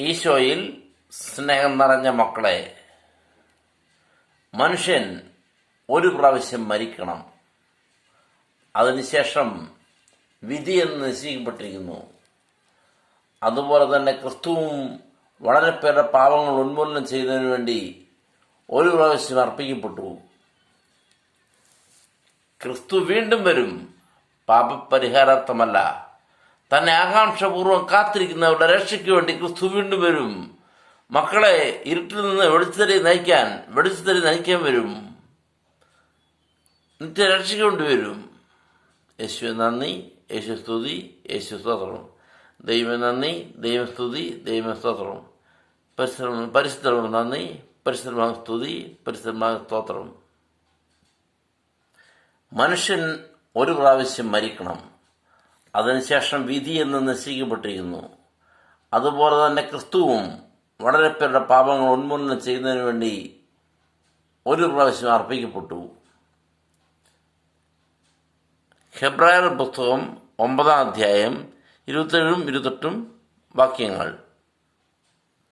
ഈശോയിൽ സ്നേഹം നിറഞ്ഞ മക്കളെ മനുഷ്യൻ ഒരു പ്രാവശ്യം മരിക്കണം. അതിനുശേഷം വിധി എന്ന് നിശ്ചയിക്കപ്പെട്ടിരിക്കുന്നു. അതുപോലെ തന്നെ ക്രിസ്തുവും വളരെ പേരുടെ പാപങ്ങൾ ഉന്മൂലനം ചെയ്യുന്നതിന് വേണ്ടി ഒരു പ്രാവശ്യം അർപ്പിക്കപ്പെട്ടു. ക്രിസ്തു വീണ്ടും വരും. പാപപരിഹാരാർത്ഥമല്ല. തന്നെ ആകാംക്ഷപൂർവം കാത്തിരിക്കുന്നവരുടെ രക്ഷയ്ക്ക് വേണ്ടി ക്രിസ്തു വീണ്ടും വരും. മക്കളെ ഇരുട്ടിൽ നിന്ന് വെളിച്ചത്തരി നയിക്കാൻ വെളിച്ചത്തരി നയിക്കാൻ വരും. നിത്യ രക്ഷയ്ക്ക് വേണ്ടി വരും. യേശു നന്ദി. യേശു സ്തുതി. യേശു സ്തോത്രം. ദൈവം നന്ദി. ദൈവസ്തുതി സ്തുതി. ദൈവം സ്തോത്രം. പരിശ്രമം പരിശുദ്ധം നന്ദി. പരിശ്രമ സ്തുതി. പരിശ്രമ സ്തോത്രം. മനുഷ്യൻ ഒരു പ്രാവശ്യം മരിക്കണം. അതിനുശേഷം വിധി എന്ന് നിശ്ചയിക്കപ്പെട്ടിരിക്കുന്നു അതുപോലെ തന്നെ ക്രിസ്തുവും വളരെ പേരുടെ പാപങ്ങൾ ഉന്മൂലനം ചെയ്യുന്നതിന് വേണ്ടി ഒരു പ്രാവശ്യം അർപ്പിക്കപ്പെട്ടു. ഹെബ്രായർ പുസ്തകം ഒമ്പതാം അധ്യായം ഇരുപത്തേഴും ഇരുപത്തെട്ടും വാക്യങ്ങൾ.